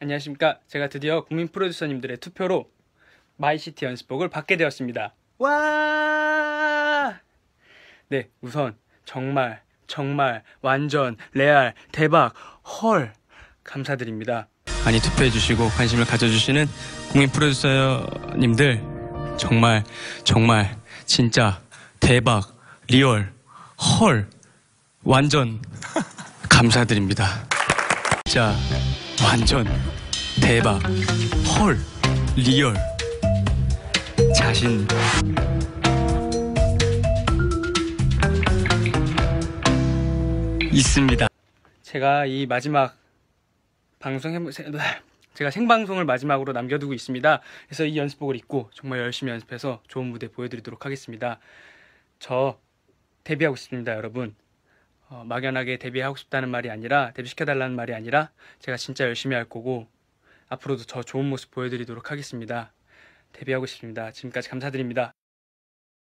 안녕하십니까. 제가 드디어 국민 프로듀서님들의 투표로 마이시티 연습복을 받게 되었습니다. 와! 네, 우선 정말 정말 완전 레알 대박 헐 감사드립니다. 많이 투표해 주시고 관심을 가져 주시는 국민 프로듀서님들 정말 정말 진짜 대박 리얼 헐 완전 감사드립니다. 진짜 완전 대박 헐 리얼 자신 있습니다. 제가 이 마지막 방송 해 제가 생방송을 마지막으로 남겨두고 있습니다. 그래서 이 연습복을 입고 정말 열심히 연습해서 좋은 무대 보여드리도록 하겠습니다. 저 데뷔하고 싶습니다, 여러분. 어, 막연하게 데뷔하고 싶다는 말이 아니라 데뷔시켜달라는 말이 아니라 제가 진짜 열심히 할 거고 앞으로도 더 좋은 모습 보여드리도록 하겠습니다. 데뷔하고 싶습니다. 지금까지 감사드립니다.